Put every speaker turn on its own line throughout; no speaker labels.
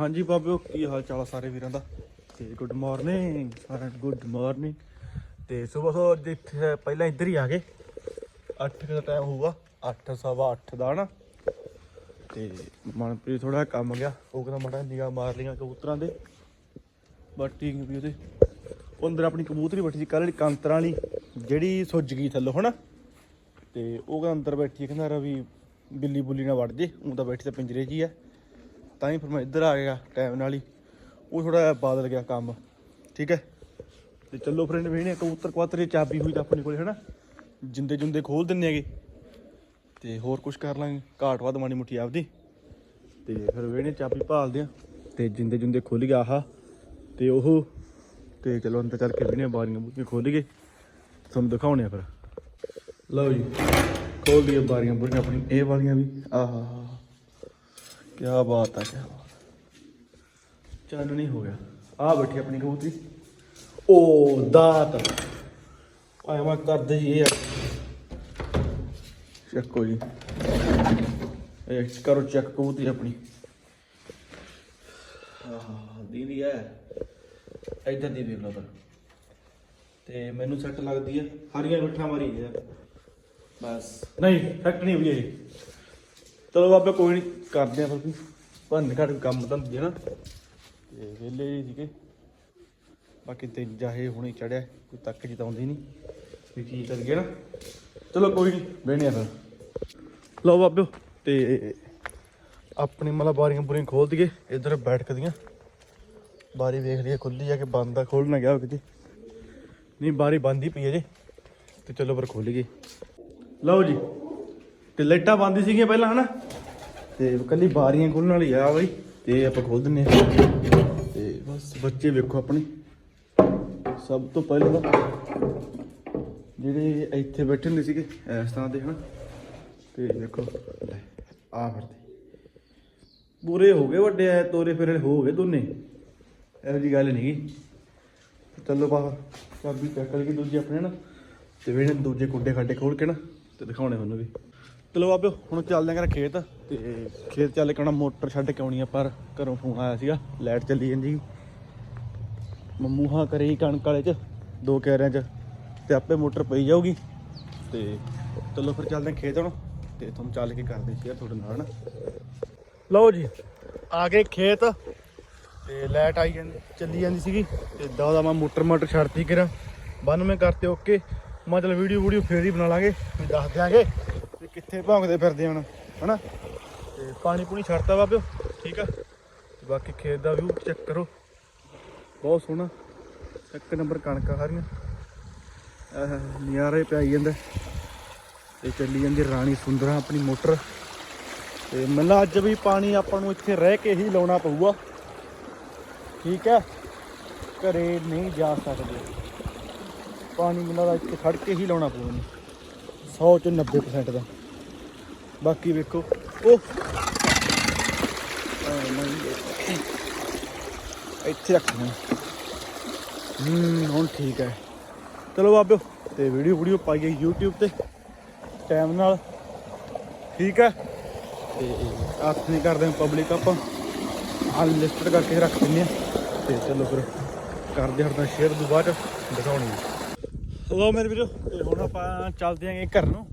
ਹਾਂਜੀ ਬਾਬਿਓ ਕੀ ਹਾਲ ਚਾਲ ਆ ਸਾਰੇ ਵੀਰਾਂ ਦਾ? ਤੇ ਗੁੱਡ ਮਾਰਨਿੰਗ ਸਾਰਿਆਂ ਗੁੱਡ ਮਾਰਨਿੰਗ ਤੇ ਸਵੇਰ ਤੋਂ ਅੱਜ ਇੱਥੇ ਪਹਿਲਾਂ ਇੱਧਰ ਹੀ ਆ ਗਏ। 8 ਦਾ ਟਾਈਮ ਹੋਊਗਾ 8 ਸਵਾ 8 ਦਾ ਨਾ। ਤੇ ਮਨਪ੍ਰੀਤ ਥੋੜਾ ਕੰਮ ਗਿਆ, ਉਹ ਕਹਿੰਦਾ ਮਾੜਾ ਨਿਗਾਹ ਮਾਰ ਲਈਆਂ ਕਬੂਤਰਾਂ ਦੇ। ਬਸ ਠੀਕ ਵੀ ਉਹਦੇ। ਉਹ ਅੰਦਰ ਆਪਣੀ ਕਬੂਤਰੀ ਬੈਠੀ ਸੀ, ਕੱਲ੍ਹ ਵਾਲੀ ਕਾਂਤਰਾਂ ਵਾਲੀ, ਜਿਹੜੀ ਸੁੱਜ ਗਈ ਥੱਲੋਂ, ਹਨਾ? ਤੇ ਉਹ ਕਹਿੰਦਾ ਅੰਦਰ ਬੈਠੀ ਕਹਿੰਦਾ ਰਵੀ ਬਿੱਲੀ ਬੁੱਲੀ ਨਾ ਵੜ ਜੇ ਉਹ ਤਾਂ ਬੈਠੀ ਤਾਂ ਪਿੰਜਰੇ 'ਚ ਹੀ ਹੈ ਤਾਂ ਹੀ ਫਿਰ ਮੈਂ ਇੱਧਰ ਆ ਗਿਆ ਟਾਈਮ ਨਾਲ ਹੀ। ਉਹ ਥੋੜਾ ਬਦਲ ਗਿਆ ਕੰਮ। ਠੀਕ ਹੈ? ਤੇ ਚੱਲੋ ਫਰੈਂਡ ਵੇਹਣੇ ਕਬੂਤਰ ਕਵਾਤਰ ਚਾਬੀ ਹੋਈ ਤਾਂ ਆਪਣੇ ਕੋਲੇ, ਹਨਾ? ਜਿੰਦੇ ਜੁੰਦੇ ਖੋਲ ਦਿੰਨੇ ਹੈਗੇ। ਤੇ ਹੋਰ ਕੁਝ ਕਰ ਲਾਂਗੇ। ਘਾਟ ਵੱਧ ਮਾਣੀ ਮੁੱਠੀ ਆਪਦੀ। ਤੇ ਫਿਰ ਵੇਹਣੇ ਚਾਬੀ ਭਾਲਦੇ ਆ। ਤੇ ਜਿੰਦੇ ਜੁੰਦੇ ਖੁੱਲ ਗਿਆ ਆਹ। ਤੇ ਉਹ ਤੇ ਚਲੋ ਅੰਦਰ ਚੱਲ ਕੇ ਵੇਹਣੇ ਬਾਰੀਆਂ ਬੂਰੀਆਂ ਖੋਲ ਗਏ। ਤੁਹਾਨੂੰ ਦਿਖਾਉਣੇ ਆ ਫਿਰ। ਲਓ ਜੀ ਖੋਲ ਦਈਏ ਬਾਰੀਆਂ ਬੁਰੀਆਂ ਆਪਣੀ, ਇਹ ਵਾਲੀਆਂ ਵੀ। ਆਹਾ। ਕੀ ਬਾਤ ਆ ਕੀ ਬਾਤ। ਹੋ ਗਿਆ। ਆ ਬੈਠੀ ਆਪਣੀ ਕਬੂਤਰੀ। ਓ ਦਾਤ। ਆਇਆ ਮੈਂ ਕਰਦੇ ਜੀ ਇਹ ਚੱਕੋ ਜੀ। ਇਹ ਕਰੋ ਚੈੱਕ ਕਬੂਤਰੀ ਆਪਣੀ। ਆਹਾ, ਦੀਦੀ ਹੈ ਇਦਾਂ ਦੀ ਵੇਖ ਲਓ ਫਿਰ ਤੇ ਮੈਨੂੰ ਸੈੱਟ ਲੱਗਦੀ ਹੈ ਹਰੀਆਂ ਮਿੱਠਾ ਮਾਰੀ ਹੈ ਬਸ। ਨਹੀਂ ਫੈਕਟ ਨਹੀਂ ਹੋਈ ਇਹ। ਚਲੋ ਬਾਬੇ ਕੋਈ ਨਹੀਂ ਕਰਦੇ ਆ ਫਿਰ ਵੀ ਭੰਨ ਘੱਟ ਕੰਮ ਤਾਂ ਹੈ ਨਾ। ਤੇ ਵਿਹਲੇ ਹੀ ਸੀਗੇ। ਬਾਕੀ ਤੇ ਜਾਹੇ ਹੁਣੇ ਚੜਿਆ, ਕੋਈ ਤੱਕ ਜੀ ਤਾਂ ਆਉਂਦੀ ਨਹੀਂ ਵੀ ਕੀ ਕਰ ਗਿਆ ਨਾ। ਚਲੋ ਕੋਈ ਨਹੀਂ ਬਹਿਣੇ ਆ ਫਿਰ। ਲਓ ਬਾਬਿਓ, ਤੇ ਆਪਣੀ ਮਤਲਬ ਬਾਰੀਆਂ ਬੁਰੀਆਂ ਖੋਲ ਦਈਏ, ਇਧਰ ਬੈਠਕ ਦੀਆਂ। ਬਾਰੀ ਵੇਖ ਲਈਏ ਖੁੱਲੀ ਆ ਕਿ ਬੰਦ ਆ ਖੋਲਣਾ ਗਿਆ ਕਿਤੇ। ਨਹੀਂ, ਬਾਰੀ ਬੰਦ ਹੀ ਪਈ ਹੈ ਜੇ। ਤੇ ਚਲੋ ਫਿਰ ਖੋਲੀਏ ਲਓ ਜੀ, ਤੇ ਲਾਈਟਾਂ ਬੰਦ ਸੀਗੀਆਂ ਪਹਿਲਾਂ, ਹਨਾ? ਤੇ ਕੱਲੀ ਬਾਰੀਆਂ ਖੋਲਣ ਵਾਲੀ ਆ ਬਈ ਤੇ ਆਪਾਂ ਖੋਲ ਦਿੰਨੇ ਆ ਤੇ ਬਸ ਬੱਚੇ ਵੇਖੋ ਆਪਣੇ। ਸਭ ਤੋਂ ਪਹਿਲਾਂ ਤਾਂ ਜਿਹੜੇ ਇੱਥੇ ਬੈਠੇ ਹੁੰਦੇ ਸੀਗੇ ਇਸ ਤਰ੍ਹਾਂ ਦੇ ਹਨਾ। ਤੇ ਦੇਖੋ ਲੈ, ਆ ਫਿਰਦੇ ਬੁਰੇ ਹੋ ਗਏ ਵੱਡੇ ਐ ਤੋਰੇ ਫੇਰੇ ਹੋ ਗਏ ਦੋਨੇ। ਇਹੋ ਜੀ ਗੱਲ ਨਹੀਂ। ਚਲੋ ਬਾ ਚਾਬੀ ਚੱਕ ਲਈ ਦੂਜੀ ਆਪਣੇ ਨਾ ਤੇ ਵੇਣੇ ਦੂਜੇ ਕੁੱਡੇ ਖਾਡੇ ਖੋਲ ਕੇ ਨਾ ਤੇ ਦਿਖਾਉਣੇ ਤੁਹਾਨੂੰ ਵੀ। ਚਲੋ ਬਾਬਿਓ ਹੁਣ ਚੱਲਦੇ ਆਂ ਘਰ ਖੇਤ। ਤੇ ਖੇਤ ਚੱਲ ਕੇ ਆਉਣਾ, ਮੋਟਰ ਛੱਡ ਕੇ ਆਉਣੀ ਆ, ਪਰ ਘਰੋਂ ਫੋਨ ਆਇਆ ਸੀਗਾ, ਲਾਈਟ ਚੱਲੀ ਜਾਂਦੀ ਮੰਮੂ ਹਾਂ ਕਰੇ ਹੀ ਕਣਕ ਵਾਲੇ ਚ, ਦੋ ਕੈਰਿਆਂ ਚ, ਤੇ ਆਪੇ ਮੋਟਰ ਪਈ ਜਾਊਗੀ। ਤੇ ਚਲੋ ਫਿਰ ਚੱਲਦੇ ਆਂ ਖੇਤ ਹੁਣ, ਤੇ ਤੁਹਾਨੂੰ ਚੱਲ ਕੇ ਕਰਦੇ ਸ਼ੇਅਰ ਤੁਹਾਡੇ ਨਾਲ ਨਾ। ਲਓ ਜੀ, ਆ ਗਏ ਖੇਤ, ਤੇ ਲਾਈਟ ਆਈ ਜਾਂਦੀ, ਚੱਲੀ ਜਾਂਦੀ ਸੀਗੀ, ਤੇ ਦਾ ਮੈਂ ਮੋਟਰ ਮੋਟਰ ਛੱਡਤੀ ਕਿਰਾ। ਬੰਨ ਮੈਂ ਕਰਤੇ ਓਕੇ ਮੈਂ ਚਲ ਵੀਡੀਓ ਵੀਡੀਓ ਫੇਰ ਹੀ ਬਣਾ ਲਾਂਗੇ ਦੱਸ ਦਿਆਂਗੇ। ਇੱਥੇ ਕਿੱਥੇ ਭੌਂਕਦੇ ਫਿਰਦੇ ਹੁਣ, ਹਨਾ? ਤੇ ਪਾਣੀ ਪੂਣੀ ਛੱਡਤਾ ਬਾਬਿਓ, ਠੀਕ ਆ? ਤੇ ਬਾਕੀ ਖੇਤ ਦਾ ਵਿਊ ਚੈੱਕ ਕਰੋ। ਬਹੁਤ ਸੋਹਣਾ। ਇੱਕ ਨੰਬਰ ਕਣਕਾਂ ਸਾਰੀਆਂ। ਆਹ, ਨਿਆਰੇ ਪਿਆਈ ਜਾਂਦਾ। ਤੇ ਚੱਲੀ ਜਾਂਦੀ ਰਾਣੀ ਸੁੰਦਰਾ ਆਪਣੀ ਮੋਟਰ। ਤੇ ਮੈਨੂੰ ਅੱਜ ਵੀ ਪਾਣੀ ਆਪਾਂ ਨੂੰ ਇੱਥੇ ਰਹਿ ਕੇ ਹੀ ਲਾਉਣਾ ਪਊਗਾ। ਠੀਕ ਹੈ ਘਰੇ ਨਹੀਂ ਜਾ ਸਕਦੇ। ਪਾਣੀ ਮੈਨੂੰ ਇੱਥੇ ਖੜ ਕੇ ਹੀ ਲਾਉਣਾ ਪਊਗਾ। ਇਹਨੂੰ। 100 ਚ 90% ਦਾ। ਬਾਕੀ ਵੇਖੋ। ਉਹ ਆ ਨਹੀਂ ਇੱਥੇ ਰੱਖਣਾ ਹੂੰ, ਹੁਣ ਠੀਕ ਹੈ। ਚਲੋ ਬਾਬਿਓ, ਤੇ ਵੀਡੀਓ ਵੀਡੀਓ ਪਾਈਏ YouTube ਤੇ। ਟਾਈਮ ਨਾਲ। ਠੀਕ ਹੈ। ਤੇ ਹੱਥ ਨਹੀਂ ਕਰਦੇ ਪਬਲਿਕ ਆਪਾਂ। ਅਨਲਿਸਟਡ ਕਰਕੇ ਰੱਖ ਦਿੰਦੇ ਆ ਤੇ ਚਲੋ ਫਿਰ ਕਰਦੇ ਹਰਦਾ ਸ਼ੇਅਰ ਤੋਂ ਬਾਅਦ ਦਿਖਾਉਣੀ ਲੋ ਮੇਰੇ ਵੀਰੋ, ਤੇ ਹੁਣ ਆਪਾਂ ਚੱਲਦੇ ਆਂਗੇ ਘਰ ਨੂੰ।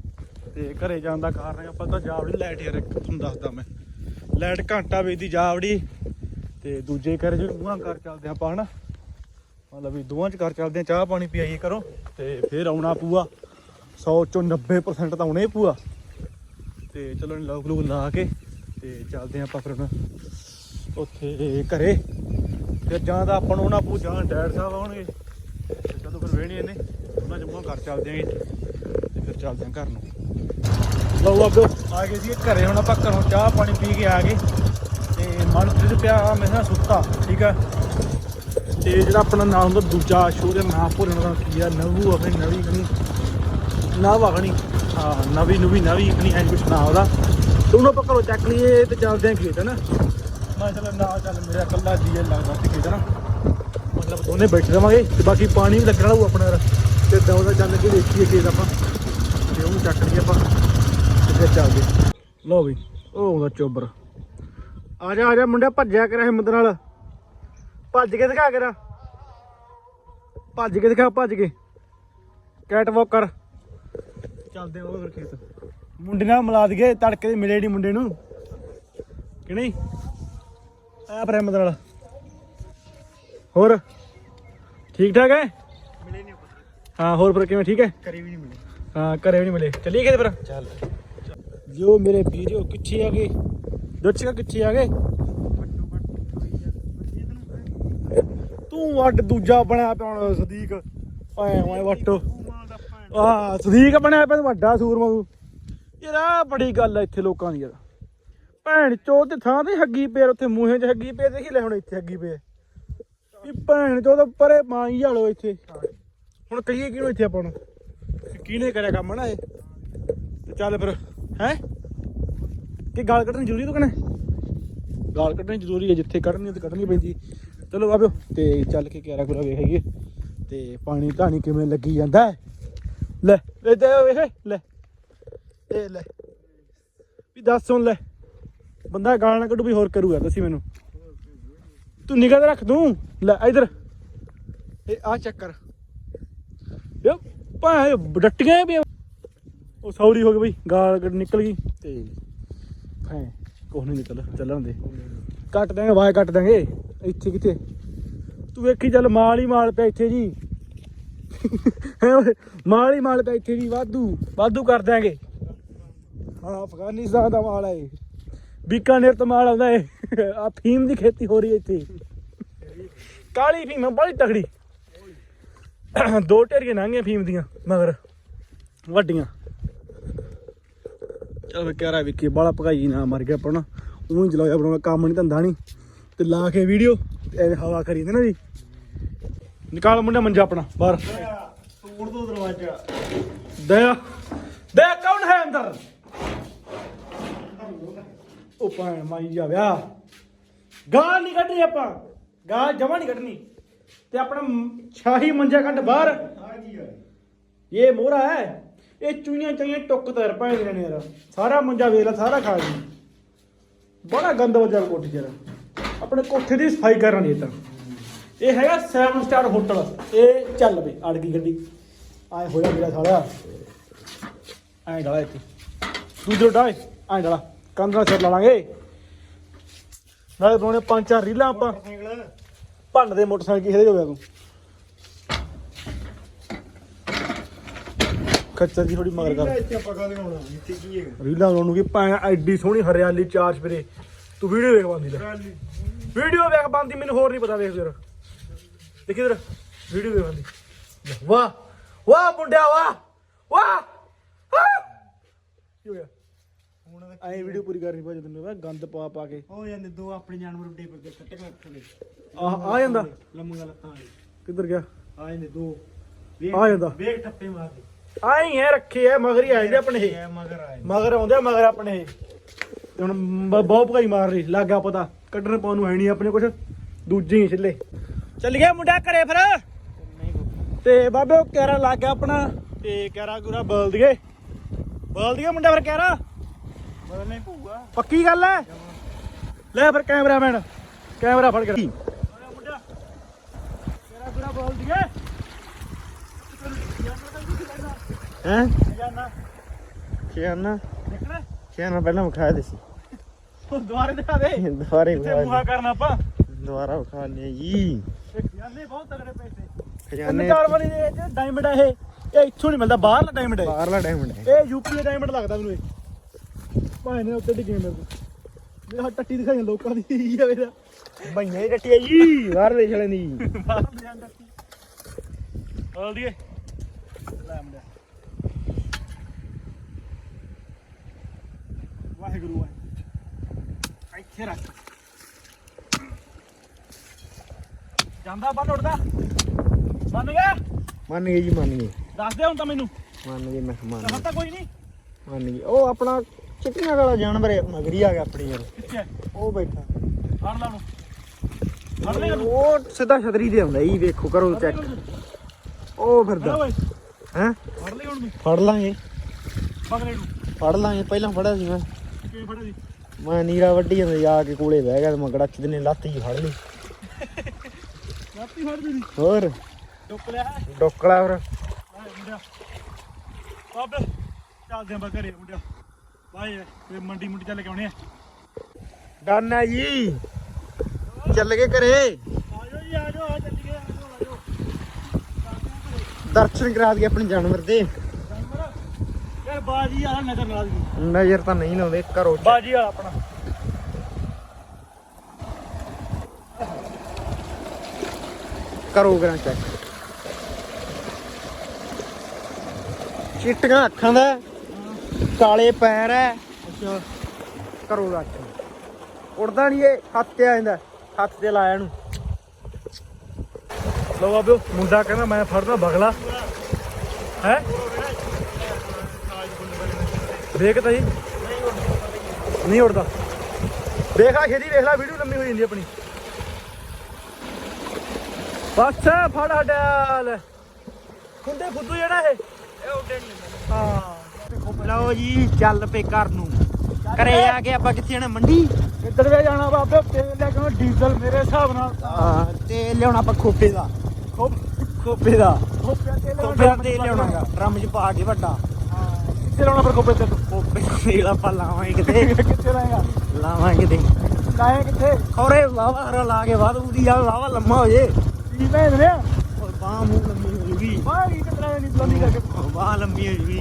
ਤੇ ਘਰੇ ਜਾਣ ਦਾ ਕਾਰਨ ਆਪਾਂ ਤਾਂ ਜਾਵੜੀ ਲਾਈਟ ਯਾਰ ਤੁਹਾਨੂੰ ਦੱਸਦਾ ਮੈਂ। ਲਾਈਟ ਘੰਟਾ ਵੇਚਦੀ ਜਾਵੜੀ ਤੇ ਦੂਜੇ ਘਰ ਜੋ ਮੂੰਹਾਂ ਘਰ ਚੱਲਦੇ ਆਪਾਂ, ਹਨਾ? ਮਤਲਬ ਵੀ ਦੋਵਾਂ ਚ ਘਰ ਚੱਲਦੇ ਆ, ਚਾਹ ਪਾਣੀ ਪਿਆਈਏ ਕਰੋ ਤੇ ਫਿਰ ਆਉਣਾ ਪੂਆ। 100 ਚੋਂ 90% ਤਾਂ ਆਉਣੇ ਹੀ ਪੂਆ। ਤੇ ਚਲੋ ਲੋਕ ਲੋਕ ਲਾ ਕੇ ਤੇ ਚੱਲਦੇ ਹਾਂ ਆਪਾਂ ਫਿਰ ਹੁਣ ਉੱਥੇ ਘਰੇ। ਫਿਰ ਜਾਂ ਤਾਂ ਆਪਾਂ ਨੂੰ ਉਹਨਾਂ ਪੂ ਜਾਂ ਡੈਡ ਸਾਹਿਬ ਆਉਣਗੇ। ਤੇ ਫਿਰ ਵੇਹਣੀ ਇਹਨੇ ਉਹਨਾਂ ਜੰਮਾ ਘਰ ਚੱਲਦੇ ਆਂਗੇ ਤੇ ਫਿਰ ਚੱਲਦੇ ਆਂ ਘਰ ਨੂੰ। ਲਓ ਆਪੋ ਆ ਗਏ ਸੀ ਘਰੇ ਹੁਣ ਆਪਾਂ ਘਰੋਂ ਚਾਹ ਪਾਣੀ ਪੀ ਕੇ ਆ ਗਏ। ਤੇ ਮਨਪ੍ਰੀਤ ਪਿਆ ਮੇਰੇ ਨਾਲ ਸੁੱਤਾ ਠੀਕ ਆ? ਤੇ ਜਿਹੜਾ ਆਪਣਾ ਨਾਮ ਹੁੰਦਾ ਦੂਜਾ ਸ਼ੋਅ ਦੇ ਨਾਮ ਭੁੱਲਣ ਦਾ ਕੀ ਆ ਨਵੂ ਆਪਣੀ ਨਵੀਂ ਕਣੀ। ਨਾ ਵਗਣੀ ਹਾਂ ਨਵੀਂ ਨਵੀਂ ਨਵੀਂ ਕਣੀ ਐਂ ਕੁਛ ਨਾ ਉਹਦਾ। ਤੇ ਉਹਨੂੰ ਆਪਾਂ ਘਰੋਂ ਚੱਕ ਲਈਏ ਤੇ ਚੱਲਦੇ ਆਂ ਖੇਤ ਨਾ ਮੈਂ ਚਲ ਨਾ ਚੱਲ ਮੇਰਾ ਇਕੱਲਾ ਜੀਏ ਲੱਗਦਾ ਸੀ ਖੇਤ ਨਾ ਮਤਲਬ ਦੋਨੇ ਬੈਠੇ ਰਵਾਂਗੇ ਤੇ ਬਾਕੀ ਪਾਣੀ ਵੀ ਲੱਗਣਾ ਹੋਊ ਆਪਣਾ ਤੇ ਦੋ ਦਾ ਚੱਲ ਕੇ ਦੇਖੀਏ ਖੇਤ ਆਪਾਂ। ਤੇ ਉਹਨੂੰ ਚੱਕ ਲਈਏ ਆਪਾਂ। ਤੇ ਫਿਰ ਚੱਲਦੇ। ਲਓ ਵੀ ਉਹ ਆਉਂਦਾ ਚੋਬਰ। ਆ ਜਾ ਆ ਜਾ ਮੁੰਡਿਆ ਭੱਜਿਆ ਕਰ ਹਿੰਮਤ ਨਾਲ। ਭੱਜ ਕੇ ਦਿਖਾ ਕਰਾ। ਭੱਜ ਕੇ ਦਿਖਾ ਭੱਜ ਕੇ। ਕੈਟ ਵਾਕ ਕਰ ਚੱਲਦੇ ਉਹ ਫਿਰ ਖੇਤ। ਮੁੰਡੇ ਨਾਲ ਮਿਲਾ ਦਈਏ ਤੜਕੇ ਦੇ ਮਿਲੇ ਨਹੀਂ ਮੁੰਡੇ ਨੂੰ। ਕਿ ਨਹੀਂ? ਆ ਫਿਰ ਹਿੰਮਤ ਨਾਲ। ਹੋਰ? ਠੀਕ ਠਾਕ ਹੈ
ਮਿਲੇ ਨਹੀਂ
ਹਾਂ ਹੋਰ ਫਿਰ ਕਿਵੇਂ? ਠੀਕ ਹੈ
ਕਰੀ ਵੀ ਨਹੀਂ ਮਿਲੇ।
ਹਾਂ ਘਰੇ ਵੀ ਨਹੀਂ ਮਿਲੇ। ਚੱਲੀਏ ਕਿਤੇ ਫਿਰ।
ਚੱਲ।
ਜੋ ਮੇਰੇ ਵੀਡੀਓ ਕਿੱਥੇ ਆ ਗਏ? ਦੱਸੇਗਾ ਕਿੱਥੇ ਆ ਗਏ? ਤੂੰ ਅੱਡ ਦੂਜਾ ਬਣਿਆ ਪਿਆ ਹੁਣ ਸਦੀਕ। ਐ ਓਏ ਵੱਟੋ।
ਭੈਣ
ਆ ਸਦੀਕ ਬਣਿਆ ਪਿਆ ਵੱਡਾ ਸੂਰਮਾ ਤੂੰ। ਯਾਰ ਆ ਬੜੀ ਗੱਲ ਆ ਇੱਥੇ ਲੋਕਾਂ ਦੀ ਯਾਰ। ਭੈਣ ਚੋ ਤੇ ਥਾਂ ਤੇ ਹੱਗੀ ਪੇਰ ਉੱਥੇ ਮੂੰਹੇ 'ਚ ਹੱਗੀ ਪੇ ਦੇਖੀ ਲੈ ਹੁਣ ਇੱਥੇ ਹੱਗੀ ਪੇ ਵੀ ਭੈਣ ਚੋ ਤਾਂ ਪਰੇ ਮਾਂ ਹੀ ਹਾਲੋ ਇੱਥੇ। ਹੁਣ ਕਹੀਏ ਕਿਹਨੂੰ ਇੱਥੇ ਆਪਾਂ ਨੂੰ? ਕਿਹਨੇ ਕਰਿਆ ਕੰਮ ਨਾ ਇਹ? ਤੇ ਚੱਲ ਫਿਰ। ਹੈ? ਕਿ ਗਾਲ ਕੱਢਣੀ ਜ਼ਰੂਰੀ ਤੂੰ ਕਹਨੇ ਗਾਲ ਕੱਢਣੀ ਜ਼ਰੂਰੀ ਹੈ, ਜਿੱਥੇ ਕੱਢਣੀ ਤੇ ਕੱਢਣੀ ਪੈਂਦੀ ਚਲੋ ਬਾਬਿਓ ਤੇ ਚੱਲ ਕੇ ਕਿਆਰਾ ਕੁਰਾ ਵੇਖਾਈਏ ਤੇ ਪਾਣੀ ਧਾਣੀ ਕਿਵੇਂ ਲੱਗੀ ਜਾਂਦਾ ਲੈ ਲੈ ਤੇ ਵੇਖ ਲੈ। ਇਹ ਲੈ। ਵੀ ਦੱਸ ਹੁਣ ਲੈ। ਬੰਦਾ ਗਾਲ ਨਾ ਕੱਢੂ ਵੀ ਹੋਰ ਕਰੂਗਾ, ਦੱਸੀ ਮੈਨੂੰ। ਤੂੰ ਨਿਗਾਹ ਰੱਖ ਦੂੰ ਲੈ ਇਧਰ। ਇਹ ਆ ਚੱਕਰ। ਯੋ ਭਾਏ ਡੱਟੀਆਂ ਵੀ ਉਹ ਸੌਰੀ ਹੋ ਗਈ ਬਈ ਗਾਲ ਕੱਢ ਨਿਕਲ ਗਈ। ਤੇ ਹੈ ਕੁਛ ਨਹੀਂ ਨਿਕਲ ਚੱਲਣ ਦੇ। ਕੱਟ ਦਾਂਗੇ ਵਾਏ ਕੱਟ ਦਾਂਗੇ ਇੱਥੇ ਕਿੱਥੇ? ਤੂੰ ਵੇਖੀ ਚੱਲ ਮਾਲ ਹੀ ਮਾਲ ਪਿਆ ਇੱਥੇ ਜੀ। ਹੈਂ ਓਏ, ਮਾਲ ਹੀ ਮਾਲ ਪਿਆ ਇੱਥੇ ਜੀ ਵਾਧੂ ਵਾਧੂ ਕਰ ਦਾਂਗੇ ਹਾਂ ਅਫਗਾਨਿਸਤਾਨ ਦਾ ਮਾਲ ਹੈ। ਬੀਕਾਨੇਰ ਤੋਂ ਮਾਲ ਆਉਂਦਾ ਏ ਆ ਫੀਮ ਦੀ ਖੇਤੀ ਹੋ ਰਹੀ ਹੈ ਇੱਥੇ। ਕਾਲੀ ਫੀਮ ਬੜੀ ਤਗੜੀ ਦੋ ਢੇਰੀਆਂ ਲੰਘੀਆਂ ਫੀਮ ਦੀਆਂ ਮਗਰ। ਵੱਡੀਆਂ। ਚਲ ਮੈਂ ਕਹਿ ਰਿਹਾ ਵਿੱਕੀ ਬਾਲਾ ਭਗਾਈ ਨਾ ਮਰ ਗਿਆ ਆਪਣਾ। ਉਹ ਹੀ ਚਲਾਇਆ ਬਣਾਉਣਾ ਕੰਮ ਨਹੀਂ ਧੰਦਾ ਨਹੀਂ। ਤੇ ਲਾ ਕੇ ਵੀਡੀਓ ਐਵੇਂ ਹਵਾ ਕਰੀ ਜਾਂਦੇ ਨਾ ਜੀ। ਨਿਕਾਲ ਮੁੰਡਾ ਮੰਜਾ ਆਪਣਾ ਬਾਹਰ।
ਤੋੜ ਦੋ ਦਰਵਾਜ਼ਾ
ਦਇਆ ਦਇਆ ਕੌਣ ਹੈ ਅੰਦਰ? ਉਹ ਭੈਣ ਮਾਈ ਜਾ ਵਿਆਹ ਗਾਲ ਨਹੀਂ ਕੱਢਣੀ ਆਪਾਂ। ਗਾਲ ਜਮਾ ਨਹੀਂ ਕੱਢਣੀ। ਤੇ ਆਪਣਾ ਸ਼ਾਹੀ ਮੰਜਾ ਕੱਢ ਬਾਹਰ।
ਆ ਕੀ ਆ
ਇਹ ਮੋਹਰਾ ਹੈ। ਇਹ ਚੂਈਆਂ ਚਾਈਆਂ ਟੁੱਕ ਤਰ ਪਾਏ ਨੇ ਯਾਰ। ਸਾਰਾ ਮੰਜਾ ਵੇਖ ਲੈ, ਸਾਰਾ ਖਾ ਗਈ ਬੜਾ ਗੰਦ ਵਜਾ ਕੋਠੀ ਜਰਾ ਆਪਣੇ ਕੋਠੇ ਦੀ ਸਫ਼ਾਈ ਕਰਨ ਦੀ ਤਾਂ। ਇਹ ਹੈਗਾ 7 ਸਟਾਰ ਹੋਟਲ ਇਹ ਚੱਲ ਬਈ ਅੜ ਗਈ ਗੱਡੀ। ਆਏ ਹੋਇਆ ਮੇਰਾ ਸਾਲਾ ਐਂ ਡਾਲਾ ਇੱਥੇ। ਦੂਜੋ ਡਾਏ ਐਂ ਡਾਲਾ। ਕੰਧਾਂ ਸਿਰ ਲਾ ਲਾਂਗੇ। ਨਾਲੇ ਬਣਾਉਣੇ ਪੰਜ ਚਾਰ ਰੀਲਾਂ ਆਪਾਂ।
ਸਾਈਕਲ
ਭੰਨ ਦੇ ਮੋਟਰਸਾਈਕਲ ਕਿਸੇ ਦੇ ਹੋ ਗਿਆ ਤੂੰ। ਖੱਚਰ ਦੀ ਥੋੜੀ ਮਗਰ ਕਰ।
ਇੱਥੇ ਆਪਾਂ ਗੱਲ ਹੋਣਾ ਇੱਥੇ ਕੀ ਹੈ
ਰੀਲਾਂ ਲਾਉਣ ਨੂੰ ਕੀ ਪਾਇਆ ਐਡੀ ਸੋਹਣੀ ਹਰਿਆਲੀ ਚਾਰ ਸਪਰੇ ਤੂੰ ਵੀਡੀਓ ਵੇਖ ਬੰਦੀ ਲੈ। ਵੀਡੀਓ ਵੇਖ ਬੰਦੀ ਮੈਨੂੰ ਹੋਰ ਨਹੀਂ ਪਤਾ ਵੇਖ ਜਰਾ। ਦੇਖੀ ਜਰਾ ਵੀਡੀਓ ਵੇਖ ਬੰਦੀ। ਲੈ, ਵਾਹ ਵਾਹ ਮੁੰਡਿਆ ਵਾਹ ਵਾਹ! ਕੀ ਹੋ ਗਿਆ
ਹੁਣ
ਐਂ ਵੀਡੀਓ ਪੂਰੀ ਕਰਨੀ ਪਾ ਜਦੋਂ ਮੈਂ ਗੰਦ ਪਾ ਪਾ ਕੇ।
ਹੋ ਜਾਂਦੇ ਦੋ ਆਪਣੇ ਜਾਨਵਰ ਟੇਬਲ ਤੇ ਕੱਟੇ ਮੈਂ ਥੱਲੇ
ਆ ਆ ਜਾਂਦਾ।
ਲੰਮੀਆਂ ਲੱਤਾਂ ਵਾਲੇ।
ਕਿੱਧਰ ਗਿਆ?
ਆ ਜਾਂਦੇ ਦੋ।
ਆ ਜਾਂਦਾ।
ਵੇਖ ਠੱਪੇ ਮਾਰਦੇ।
ਆਈ ਹੈ ਰੱਖੇ ਐ ਮਗਰ ਹੀ ਆ ਜਾਂਦੇ ਆਪਣੇ ਇਹ।
ਮਗਰ ਆਏ
ਮਗਰ ਆਉਂਦੇ ਆ ਮਗਰ ਆਪਣੇ ਇਹ। ਤੇ ਹੁਣ ਬ- ਬਹੁਤ ਭਗਾਈ ਮਾਰ ਰਹੀ ਲੱਗ ਪਤਾ ਕੱਢਣ ਪਾਉਣ ਨੂੰ ਹੈ ਨਹੀਂ ਆਪਣੇ ਕੁਛ। ਦੂਜੇ ਹੀ ਛਿੱਲੇ। ਚੱਲ ਗਿਆ ਮੁੰਡਾ ਘਰੇ ਫਿਰ। ਤੇ ਬਾਬੇ ਉਹ ਕੈਰਾ ਲੱਗ ਗਿਆ ਆਪਣਾ। ਤੇ ਕੈਰਾ ਗੁਰਾ ਬੋਲ ਦਈਏ ਬੋਲ ਦਈਏ ਮੁੰਡਾ ਫਿਰ ਕੈਰਾ
ਬਦਲ ਨਹੀਂ ਪਊਗਾ
ਪੱਕੀ ਗੱਲ ਹੈ ਲੈ ਫਿਰ ਕੈਮਰਾਮੈਨ। ਕੈਮਰਾ ਫੜ ਕੇ। ਮੁੰਡਾ। ਕੈਰਾ ਗੁਰਾ ਬੋਲ ਦਈਏ
ਹੈ?
ਜਾਨਾ
ਖਿਆਨਾ
ਦੇਖਣਾ
ਖਿਆਨਾ ਪਹਿਲਾਂ ਵਿਖਾਇਆ ਦੇ ਸੀ।
ਉਹ ਦੁਆਰੇ ਦਿਖਾ ਦੇ।
ਦੁਬਾਰੇ
ਕਿੱਥੇ ਮੂਹਾ ਕਰਨਾ ਆਪਾਂ?
ਦੁਬਾਰਾ ਵਿਖਾ ਲਿਆ ਜੀ।
ਇਹ ਖਜ਼ਾਨੇ ਬਹੁਤ ਤਗੜੇ ਪੈਸੇ।
ਖਜ਼ਾਨੇ
ਚਾਰ ਵਾਲੀ ਦੇ ਵਿੱਚ ਡਾਇਮੰਡ ਹੈ ਇਹ। ਇਹ ਇੱਥੋਂ ਨਹੀਂ ਮਿਲਦਾ ਬਾਹਰਲਾ ਡਾਇਮੰਡ ਹੈ
ਬਾਹਰਲਾ ਡਾਇਮੰਡ ਹੈ
ਇਹ। ਯੂਪੀ ਦਾ ਡਾਇਮੰਡ ਲੱਗਦਾ ਮੈਨੂੰ ਇਹ। ਭਾਵੇਂ ਨੇ ਉੱਤੇ ਡਿੱਗੇ ਮੇਰੇ ਤੋਂ ਮੇਰਾ ਟੱਟੀ ਦਿਖਾਈਆਂ ਲੋਕਾਂ ਦੀ ਇਹ ਮੇਰਾ।
ਭਈਆਂ ਦੀ ਟੱਟੀ ਜੀ ਬਾਹਰ ਦੇਖ ਲੈਂਦੀ।
ਬਾਹਰ ਦੇ ਬੋਲ ਦੀਏ ਲੈ ਮੁੰਡਾ ਵਾਹਿਗੁਰੂ ਵਾਹਿਗੁਰੂ ਇੱਥੇ ਰੱਖ। ਜਾਂਦਾ ਬੰਦ ਉੱਡਦਾ। ਮੰਨ ਗਿਆ?
ਮੰਨ ਗਏ ਜੀ ਮੰਨ ਗਏ।
ਦੱਸ ਦੇ ਹੁਣ ਤਾਂ ਮੈਨੂੰ।
ਮੰਨ ਗਏ ਮੈਂ ਮੰਨ ਗਏ
ਤਾਂ ਕੋਈ ਨਹੀਂ।
ਮੰਨ ਗਏ। ਉਹ ਆਪਣਾ ਚਿੱਟੀਆਂ ਵਾਲਾ ਜਾਨਵਰ ਹੈ ਮਗਰੀ ਆ ਗਿਆ ਆਪਣੀ ਯਾਰ।
ਕਿੱਥੇ?
ਉਹ ਬੈਠਾ।
ਫੜ ਲਾ ਨੂੰ ਫੜ ਲੈ।
ਉਹ ਸਿੱਧਾ ਛਤਰੀ ਤੇ ਆਉਂਦਾ ਜੀ ਵੇਖੋ ਕਰੋ ਚੈੱਕ ਉਹ ਫਿਰਦਾ। ਹੈ?
ਫੜ ਲੈ ਹੁਣ
ਫੜ ਲਾਂਗੇ।
ਪਕੜੇ ਨੂੰ
ਫੜ ਲਾਂਗੇ। ਪਹਿਲਾਂ ਫੜਿਆ ਸੀ ਮੈਂ।
ਕਿਵੇਂ
ਮੈਂ ਨੀਰਾ ਵੱਢੀ ਜਾਂਦਾ ਜਾ ਕੇ ਕੋਲੇ ਬਹਿ ਗਿਆ ਤੇ ਮੈਂ ਗੜਾਚ ਨੇ ਲੱਤ ਹੀ ਫੜ ਲਈ।
ਰਾਤੀ ਫੜ ਦੇ
ਹੋਰ?
ਟੁੱਕ ਲਿਆ। ਹੈ
ਡੋਕਲਾ ਫਿਰ।
ਮੁੰਡਿਆ। ਬਾਬ ਚੱਲਦੇ ਆਂ ਘਰੇ ਮੁੰਡਿਆ। ਬਾਏ ਤੇ ਮੰਡੀ ਮੁੰਡੀ ਚੱਲ ਕੇ ਆਉਣੇ ਆ।
ਡਨ ਹੈ ਜੀ। ਚੱਲ ਕੇ ਘਰੇ।
ਆਜੋ ਜੀ ਆਜੋ ਆ ਚੱਲੀਏ ਆਜੋ ਆਜੋ।
ਦਰਸ਼ਨ ਕਰਾ ਦਈਏ ਆਪਣੇ ਜਾਨਵਰ ਦੇ।
ਯਾਰ ਬਾਜੀ ਆ ਨਜ਼ਰ
ਤਾਂ ਨਹੀਂ ਲਾਉਂਦੇ ਘਰੋਂ ਚ-
ਬਾਜੀ ਵਾਲਾ ਆਪਣਾ।
ਕਰੋ ਕਰਾਂ ਚੈੱਕ ਚਿੱਟੀਆਂ ਅੱਖਾਂ ਦਾ ਕਾਲੇ ਪੈਰ ਹੈ।
ਅੱਛਾ।
ਕਰੋ ਰੱਖ ਉੜਦਾ ਨਹੀਂ। ਇਹ ਹੱਥ ਤੇ ਆ ਜਾਂਦਾ ਹੱਥ ਤੇ ਲਾਇਆ ਇਹਨੂੰ।
ਲੋ ਬਾਬਿਓ ਮੁੰਡਾ ਕਹਿੰਦਾ ਮੈਂ ਫੜਦਾ ਬਗਲਾ। ਹੈ? ਤਾਂ ਜੀ। ਨਹੀਂ ਉੜਦਾ ਦੇਖ ਆ ਖੇਦੀ ਵੇਖ ਲੈ ਵੀਡੀਓ ਲੰਮੀ ਹੋ ਜਾਂਦੀ ਆਪਣੀ। ਬਸ ਫੜ ਹਟਾਲ ਖੁੰਡੇ ਫੁੱਦੂ ਜਿਹੜਾ ਇਹ। ਇਹ ਉੱਡੇ ਨਹੀਂ ਹਾਂ।
ਲਓ ਜੀ ਚੱਲ ਪੇ ਘਰ ਨੂੰ। ਘਰੇ ਆ ਕੇ ਆਪਾਂ ਕਿੱਥੇ ਜਾਣਾ ਮੰਡੀ?
ਕਿੱਧਰ ਵੇ ਜਾਣਾ ਬਾਬੇ ਤੇਲ ਲੈ ਕੇ ਡੀਜ਼ਲ ਮੇਰੇ ਹਿਸਾਬ ਨਾਲ।
ਹਾਂ ਤੇ ਲਿਆਉਣਾ ਆਪਾਂ ਖੋਪੇ ਦਾ।
ਖੋਪ
ਦਾ।
ਤੇਲ
ਖੋਪੇ ਦਾ ਤੇਲ ਲਿਆਉਣਾ ਡਰਮ 'ਚ ਪਾ ਕੇ ਵੱਡਾ।
ਕਿੱਥੇ ਲਾਉਣਾ ਫਿਰ ਖੋਪੇ ਤੇਲ
ਖੋਪੇ ਦਾ ਤੇਲ ਆਪਾਂ ਲਾਵਾਂਗੇ ਕਿਤੇ।
ਕਿੱਥੇ ਲਾਏਗਾ?
ਲਾਵਾਂਗੇ ਕਿਤੇ।
ਲਾਏ ਕਿੱਥੇ?
ਖੌਰੇ ਵਾਵਾ ਹਰਾ ਲਾ ਕੇ ਵਾਦ ਉਹਦੀ ਆ ਵਾਵਾ ਲੰਮਾ ਹੋ ਜੇ।
ਕੀ ਭੈਣ ਨੇ
ਓਏ ਬਾਹ ਮੂੰਹ ਲੰਮੀ ਹੋ ਜੂਗੀ।
ਬਾਹਰ ਹੀ ਕਿਤਨਾ ਨਹੀਂ ਬਲੰਦੀ ਕਰਕੇ।
ਬਾਹ ਲੰਮੀ ਹੋ ਜੂਗੀ।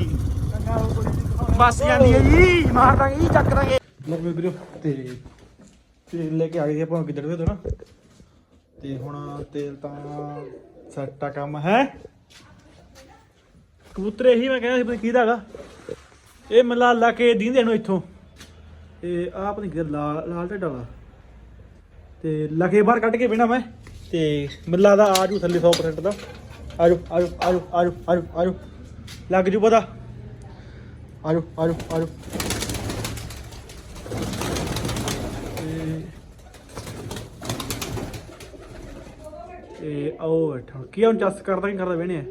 ਕੰਗਾ ਉਹ ਕੋਈ
ਬਸ ਜਾਂਦੀ ਹੈ ਜੀ ਮਾਰ ਦਾਂਗੇ ਜੀ ਚੱਕ ਦਾਂਗੇ।
ਲੋ ਵੀਰੋ ਤੇ ਤੇਲ ਲੈ ਕੇ ਆ ਗਏ ਆਪਾਂ ਕਿੱਧਰ ਦੇ ਨਾ। ਤੇ ਹੁਣ ਤੇਲ ਤਾਂ ਸੈੱਟ ਆ ਕੰਮ ਹੈ। ਕਬੂਤਰ ਇਹੀ ਮੈਂ ਕਹਿੰਦਾ ਸੀ, ਪਤਾ ਕੀ ਦਾ ਹੈਗਾ। ਇਹ ਮੱਲਾ ਲਾ ਕੇ ਦੀਂਦੇ ਨੂੰ ਇੱਥੋਂ। ਤੇ ਆਹ ਪਤਾ ਨਹੀਂ ਕੀ ਲਾਲ ਲਾਲ ਢੱਡਾ ਵਾ ਤੇ ਲਗੇ ਬਾਹਰ ਕੱਢ ਕੇ ਬਹਿਣਾ ਮੈਂ। ਤੇ ਮੱਲਾ ਦਾ ਆਜੂ ਥੱਲੇ 100% ਦਾ। ਆਜੋ ਆਜੋ ਆਜੋ ਆਜੋ ਆਜੋ ਆਜੋ ਲੱਗ ਜੂ ਪਤਾ। ਆਜੋ ਆਜੋ ਆਜੋ ਤੇ ਤੇ ਆਓ ਬੈਠਾ। ਕੀ ਹੁਣ, ਚੱਸ ਕਰਦਾ, ਕੀ ਕਰਦਾ ਵੇਣੇ ਆ?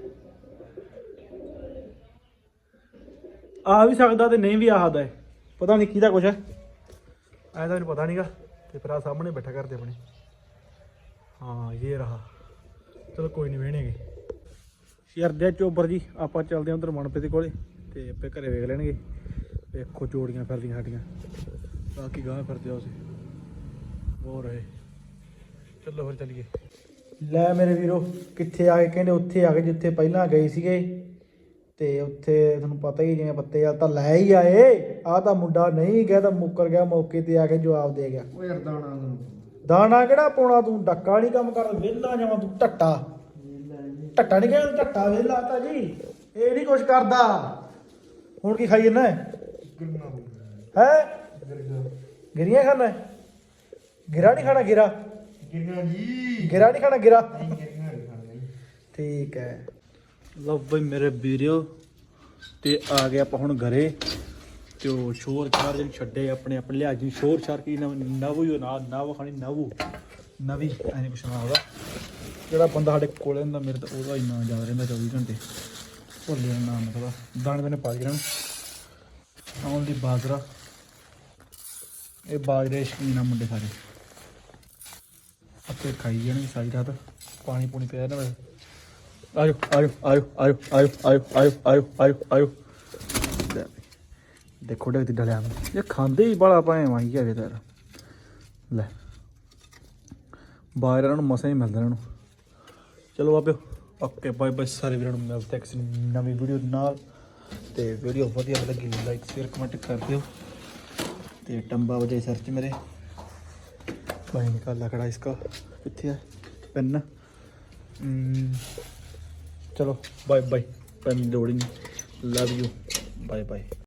ਆ ਵੀ ਸਕਦਾ ਤੇ ਨਹੀਂ ਵੀ ਆਹਦਾ ਹੈ ਪਤਾ ਨਹੀਂ ਕਿਹਦਾ ਕੁਛ ਹੈ। ਐ ਤਾਂ ਮੈਨੂੰ ਪਤਾ ਨਹੀਂਗਾ ਤੇ ਫਿਰ ਆ ਸਾਹਮਣੇ ਬੈਠਾ ਕਰਦੇ ਆਪਣੇ। ਹਾਂ, ਇਹ ਰਹਾ। ਚਲੋ ਕੋਈ ਨਹੀਂ ਵੇਣੇਗੇ ਸ਼ਰਦਿਆ ਚੋਬਰ ਜੀ, ਆਪਾਂ ਚੱਲਦੇ ਹਾਂ ਉਧਰ ਮਨਪ੍ਰੀਤ ਦੇ ਕੋਲੇ। ਤੇ ਆਪੇ ਘਰੇ ਵੇਖ ਲੈਣਗੇ। ਵੇਖੋ ਜੋੜੀਆਂ ਫਿਰਦੀਆਂ ਸਾਡੀਆਂ। ਬਾਕੀ ਗਾਂ ਫਿਰਦੇ ਆ ਹੋ ਰਹੇ ਚਲੋ ਫਿਰ ਚੱਲੀਏ। ਲੈ ਮੇਰੇ ਵੀਰੋ, ਕਿੱਥੇ ਆ ਗਏ? ਕਹਿੰਦੇ ਉੱਥੇ ਆ ਗਏ, ਜਿੱਥੇ ਪਹਿਲਾਂ ਗਏ ਸੀਗੇ। ਤੇ ਉੱਥੇ ਤੁਹਾਨੂੰ ਪਤਾ ਹੀ ਜਿਵੇਂ ਪੱਤੇ ਆ ਤਾਂ ਲੈ ਹੀ ਆਏ ਆ ਤਾਂ ਮੁੰਡਾ ਨਹੀਂ ਗਿਆ ਤਾਂ ਮੁੱਕਰ ਗਿਆ ਮੌਕੇ ਤੇ ਆ ਕੇ ਜਵਾਬ ਦੇ ਗਿਆ।
ਓ ਯਾਰ ਦਾਣਾ
ਦਾਣਾ ਕਿਹੜਾ ਪਾਉਣਾ ਤੂੰ? ਡੱਕਾ ਨਹੀਂ ਕੰਮ ਕਰਦਾ ਵਿਹਲਾ ਜਾਵਾਂ ਤੂੰ ਟੱਟਾ। ਟੱਟਾ ਨਹੀਂ ਕਹਿੰਦਾ ਟੱਟਾ ਵਿਹਲਾ ਤਾਂ ਜੀ। ਇਹ ਨਹੀਂ ਕੁਛ ਕਰਦਾ। ਹੁਣ ਕੀ ਖਾਈ ਜੰਨਾ ਹੈ ਗਿਰੀਆਂ ਖਾਣਾ? ਹੈ? ਗਿਰਾ ਨਹੀਂ ਖਾਣਾ ਗਿਰਾ?
ਕਿੰਨਾ ਜੀ।
ਗਿਰਾ ਨਹੀਂ ਖਾਣਾ ਗਿਰਾ?
ਕਿੰਨਾ ਨਹੀਂ ਖਾਣਾ ਜੀ।
ਠੀਕ ਹੈ। ਲਓ ਬਈ ਮੇਰੇ ਵੀਰਿਓ, ਤੇ ਆ ਗਏ ਆਪਾਂ ਹੁਣ ਘਰੇ, ਤੇ ਉਹ ਸ਼ੋਰ ਚਾਰ ਜਿਹੜੀ ਛੱਡੇ ਆਪਣੇ ਆਪਣੇ ਲਿਆ ਜੀ ਸ਼ੋਰ ਛਾਰ ਕੀ ਨਵ, ਨਵੂ ਹੀ ਨਾ ਨਵ ਖਾਣੀ ਨਵੂ। ਨਵੀਂ ਐਨੇ ਕੁਛ ਨਾ ਉਹਦਾ। ਜਿਹੜਾ ਬੰਦਾ ਸਾਡੇ ਕੋਲੇ ਹੁੰਦਾ, ਮੇਰੇ ਤਾਂ ਉਹਦਾ ਹੀ ਯਾਦ ਰਹਿੰਦਾ 24 ਘੰਟੇ। ਭੁੱਲ ਗਿਆ ਨਾਮ ਉਹਦਾ ਦਾਣੇ ਦਾਣੇ ਪਾ ਗਿਆ ਆਉਣ ਦੀ ਬਾਜਰਾ। ਇਹ ਬਾਜਰੇ ਸ਼ਕੀਨਾ ਮੁੰਡੇ ਸਾਰੇ। ਆਪੇ ਖਾਈ ਜਾਣਗੇ ਸਾਰੀ ਰਾਤ। ਪਾਣੀ ਪੂਣੀ ਪਿਆ ਨਾ ਆਜੋ ਆਜੋ ਆਜੋ ਆਜੋ ਆਜੋ ਆਜੋ ਆਜੋ ਆਜੋ ਆਜੋ ਆਜੋ ਦੇਖੋ ਡੇਕ ਤੇ ਡਲਿਆ ਮੈਂ ਇਹ ਖਾਂਦੇ ਹੀ ਬੜਾ ਪਾਏ ਮਾਈ ਆ ਵੇਦਰ ਲੈ, ਬਾਹਰ ਇਹਨਾਂ ਨੂੰ ਮਸਾ ਹੀ ਮਿਲਦਾ ਇਹਨਾਂ। ਨੂੰ ਚਲੋ ਆਪਿਓ ਓਕੇ, ਬਾਏ ਬਾਏ, ਸਾਰੇ ਵੀਰਾਂ ਨੂੰ ਮਿਲਦੇ ਹਾਂ ਕਿਸੇ ਨਵੀਂ ਵੀਡੀਓ ਦੇ ਨਾਲ। ਤੇ ਵੀਡੀਓ ਵਧੀਆ ਲੱਗੀ, ਲਾਈਕ, ਸ਼ੇਅਰ, ਕਮੈਂਟ ਕਰ ਦਿਓ। ਤੇ ਟੰਬਾ ਵਜੇ ਸਰਚ ਮੇਰੇ। ਭਾਈ ਨਿਕਾਲ ਲਕੜਾ ਇਸਕਾ। ਕਿੱਥੇ ਹੈ ਪੈਨ। ਚਲੋ ਬਾਏ ਬਾਏ ਪਰ ਲੋੜ ਹੀ ਲਵ ਯੂ ਬਾਏ ਬਾਏ